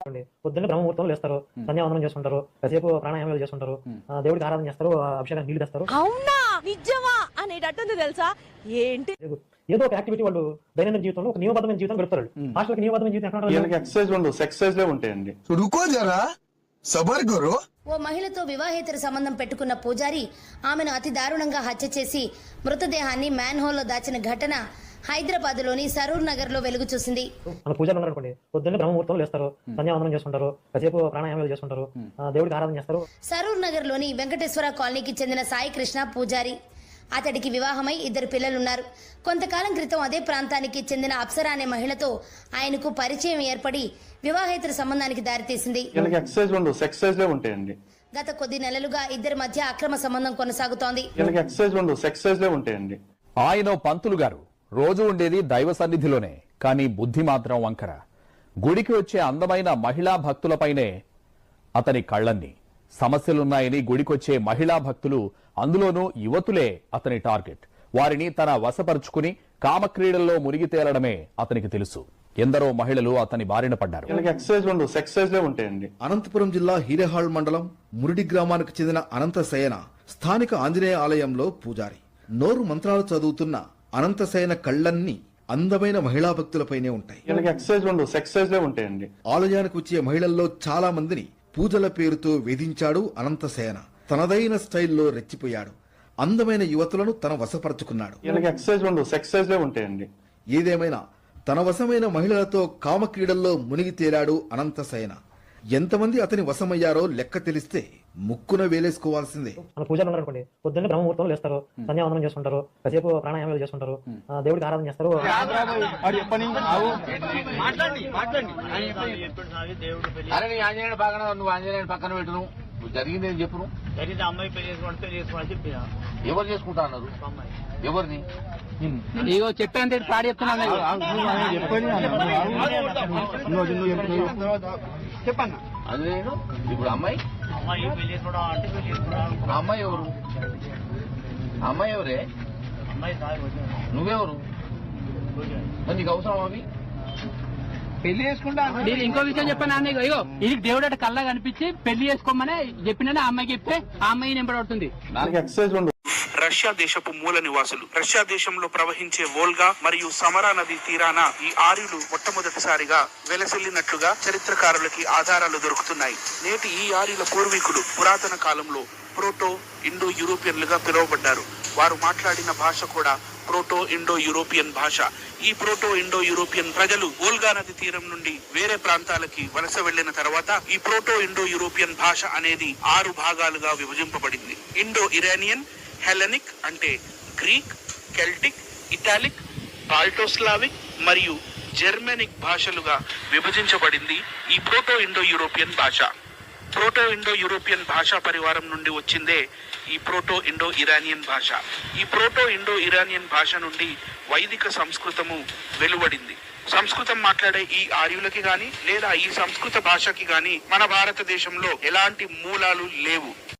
అనుకోండి పొద్దున్న బ్రహ్మముహూర్తం లేస్తారు సంధ్యావందనం చేసుకుంటారు కాసేపు ప్రాణాయామాలు చేసుకుంటారు ఆ, దేవుడికి ఆరాధన చేస్తారు ఆ, అభిషేకానికి నీళ్ళు తెస్తారు. అవునా? నిజమా? అనేటట్టుంది తెలుసా? ఏంటి? ఏదో ఒక యాక్టివిటీ వాళ్ళు దైనందిన జీవితంలో ఒక నియమబద్ధమైన జీవితం గడుపుతారు హాస్టల్కి నియమబద్ధమైన జీవితం ఎక్కడ ఎక్సర్సైజ్ ఉండవు ఎక్సర్సైజ్ లే ఉంటాయండి. సబర్ గురు? ఓ మహిళతో వివాహేతర సంబంధం పెట్టుకున్న పూజారి ఆమెను అతి దారుణంగా హత్య చేసి మృతదేహాన్ని మ్యాన్ హోల్లో దాచిన ఘటన హైదరాబాద్లోని సరూర్ నగర్లో వెలుగు చూసింది. మన పూజలు ఉన్నారనుకోండి పొద్దున్నే బ్రహ్మముహూర్తం లేస్తారు సంధ్యావందనం చేసుకుంటారు కాసేపు చేసుకుంటారు దేవుడికి ఆరాధన చేస్తారు. సరూర్ నగర్లోని వెంకటేశ్వర కాలనీకి చెందిన సాయి కృష్ణ పూజారి. అతడికి వివాహమై ఇద్దరు పిల్లలున్నారు. కొంతకాలం క్రితం అదే ప్రాంతానికి చెందిన అప్సరా అనే మహిళతో ఆయనకు పరిచయం ఏర్పడి వివాహేతర సంబంధానికి దారితీసింది. గత కొద్ది నెలలుగా ఇద్దరి మధ్య అక్రమ సంబంధం కొనసాగుతోంది. ఆయన పంతులు గారు. రోజు ఉండేది దైవ సన్నిధిలోనే కానీ బుద్ధి మాత్రం వంకర. గుడికి వచ్చే అందమైన మహిళా భక్తులపైనే అతని కళ్ళన్ని. సమస్యలున్నాయని గుడికొచ్చే మహిళా భక్తులు అందులోనూ యువతులే అతని టార్గెట్. వారిని తన వశపరుచుకుని కామక్రీడల్లో మునిగి తేలడమే అతనికి తెలుసు. ఎందరో మహిళలు అతని బారిన పడ్డారు. అనంతపురం జిల్లా హీరేహాళ్ మండలం మురిడి గ్రామానికి చెందిన అనంతశయన స్థానిక ఆంజనేయ ఆలయంలో పూజారి. నోరు మంత్రాలు చదువుతున్న అనంతశయన కళ్ళన్నీ అందమైన మహిళా భక్తులపైనే ఉంటాయి. ఆలయానికి వచ్చే మహిళల్లో చాలా మందిని పూజల పేరుతో వేధించాడు అనంతశయన తనదైన స్టైల్లో రెచ్చిపోయాడు. అందమైన యువతులను తన వశపరుచుకున్నాడు. ఉంటాయండి. ఏదేమైనా తన వశమైన మహిళలతో కామక్రీడల్లో మునిగి తేలాడు అనంతశయన ఎంతమంది అతని వశమయ్యారో లెక్క తెలిస్తే ముక్కున వేలేసుకోవాల్సిందే మన పూజలు ఉన్నారు అనుకోండి పొద్దున్న బ్రహ్మముహూర్తం లేస్తారు సంధ్యావందనం చేసుకుంటారు కాసేపు ప్రాణాయామాలు చేసుకుంటారు ఆ, దేవుడికి ఆరాధన చేస్తారు అరే నీ ఆంజనేయుడు పక్కన నువ్వు ఆంజనేయుడు పక్కన పెట్టు నువ్వు నువ్వు జరిగింది ఏం చెప్పు నువ్వు జరిగితే అమ్మాయి పెళ్ళి చేసుకోండి పెళ్ళి చేసుకోమని చెప్పిన ఎవరు చేసుకుంటా అన్నారు అమ్మాయి ఎవరిని ఇగో చెప్పాను పాడి చెప్తున్నాను చెప్పన్న అది నేను ఇప్పుడు అమ్మాయి అమ్మాయి అమ్మాయి ఎవరు? అమ్మాయి ఎవరే? అమ్మాయి నువ్వెవరు? నీకు అవసరం అవి? పెళ్ళి చేసుకుంటా నేను ఇంకో విషయం చెప్పాను అన్న ఇగో ఇగో ఇది దేవుడట కళ్ళ కనిపించి పెళ్ళి చేసుకోమని చెప్పిన ఆ అమ్మాయికి చెప్తే ఆ అమ్మాయి నింపడుతుంది వీళ్ళకి ఎక్సర్సైజ్ ఉండవు రష్యా దేశపు మూల నివాసులు. రష్యా దేశంలో ప్రవహించే వోల్గా మరియు సమరా నది తీరాన ఈ ఆర్యులు మొట్టమొదటిసారిగా వెలసిల్లినట్లుగా చరిత్రకారులకి ఆధారాలు దొరుకుతున్నాయి. నేటి ఈ ఆర్యుల పూర్వీకులు పురాతన కాలంలో ప్రోటో ఇండో యూరోపియన్లుగా పిలువబడ్డారు. వారు మాట్లాడిన భాష కూడా ప్రోటో ఇండో యూరోపియన్ భాష. ఈ ప్రోటో ఇండో యూరోపియన్ ప్రజలు ఓల్గా నది తీరం నుండి వేరే ప్రాంతాలకి వలస వెళ్ళిన తర్వాత ఈ ప్రోటో ఇండో యూరోపియన్ భాష అనేది ఆరు భాగాలుగా విభజింపబడింది. ఇండో ఇరానియన్ హెలనిక్ అంటే గ్రీక్ కెల్టిక్ ఇటాలిక్ బాల్టోస్లావిక్ మరియు జర్మనిక్ భాషలుగా విభజించబడింది ఈ ప్రోటో ఇండో యూరోపియన్ భాష. ప్రోటో ఇండో యూరోపియన్ భాషా పరివారం నుండి వచ్చిందే ఈ ప్రోటో ఇండో ఇరానియన్ భాష. ఈ ప్రోటో ఇండో ఇరానియన్ భాష నుండి వైదిక సంస్కృతము వెలువడింది. సంస్కృతం మాట్లాడే ఈ ఆర్యులకి గాని లేదా ఈ సంస్కృత భాషకి గాని మన భారతదేశంలో ఎలాంటి మూలాలు లేవు.